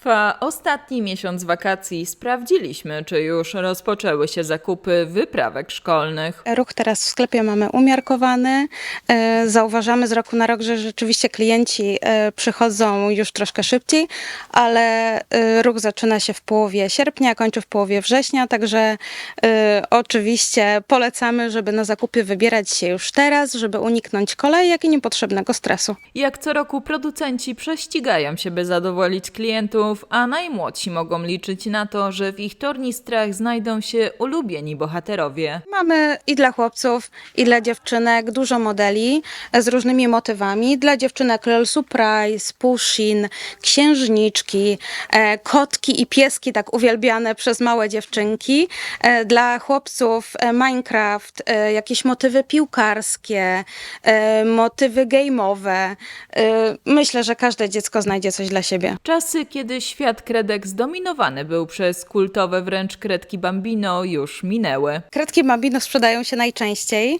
Trwa ostatni miesiąc wakacji. Sprawdziliśmy, czy już rozpoczęły się zakupy wyprawek szkolnych. Ruch teraz w sklepie mamy umiarkowany. E, Zauważamy z roku na rok, że rzeczywiście klienci e, przychodzą już troszkę szybciej, ale e, ruch zaczyna się w połowie sierpnia, kończy w połowie września, także oczywiście polecamy, żeby na zakupy wybierać się już teraz, żeby uniknąć kolejek i niepotrzebnego stresu. Jak co roku producenci prześcigają się, by zadowolić klientów, a najmłodsi mogą liczyć na to, że w ich tornistrach znajdą się ulubieni bohaterowie. Mamy i dla chłopców, i dla dziewczynek dużo modeli z różnymi motywami. Dla dziewczynek Lil Surprise, Pushin, księżniczki, e, kotki i pieski tak uwielbiane przez małe dziewczynki. E, Dla chłopców e, Minecraft, e, jakieś motywy piłkarskie, e, motywy game'owe. E, Myślę, że każde dziecko znajdzie coś dla siebie. Czasy, kiedy świat kredek zdominowany był przez kultowe wręcz kredki Bambino, już minęły. Kredki Bambino sprzedają się najczęściej,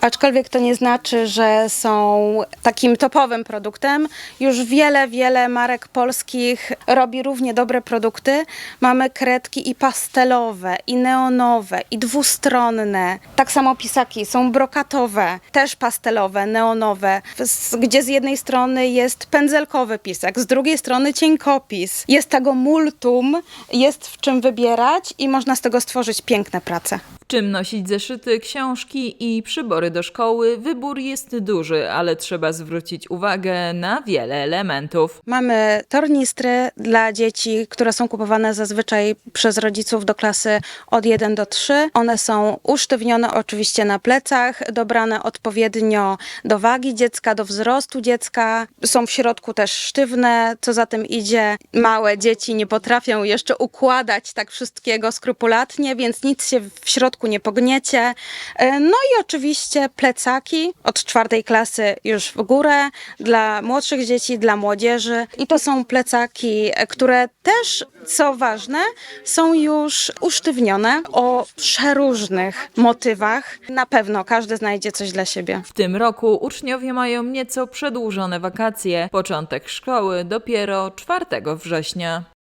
aczkolwiek to nie znaczy, że są takim topowym produktem. Już wiele, wiele marek polskich robi równie dobre produkty. Mamy kredki i pastelowe, i neonowe, i dwustronne. Tak samo pisaki są brokatowe, też pastelowe, neonowe, gdzie z jednej strony jest pędzelkowy pisak, z drugiej strony cieńkopis. Jest tego multum, jest w czym wybierać i można z tego stworzyć piękne prace. Czym nosić zeszyty, książki i przybory do szkoły, wybór jest duży, ale trzeba zwrócić uwagę na wiele elementów. Mamy tornistry dla dzieci, które są kupowane zazwyczaj przez rodziców do klasy od 1 do 3. One są usztywnione oczywiście na plecach, dobrane odpowiednio do wagi dziecka, do wzrostu dziecka. Są w środku też sztywne, co za tym idzie. Małe dzieci nie potrafią jeszcze układać tak wszystkiego skrupulatnie, więc nic się w środku nie pogniecie. E, No i oczywiście plecaki od czwartej klasy już w górę dla młodszych dzieci, dla młodzieży. I to są plecaki, które też, co ważne, są już usztywnione o przeróżnych motywach. Na pewno każdy znajdzie coś dla siebie. W tym roku uczniowie mają nieco przedłużone wakacje. Początek szkoły dopiero 4 września.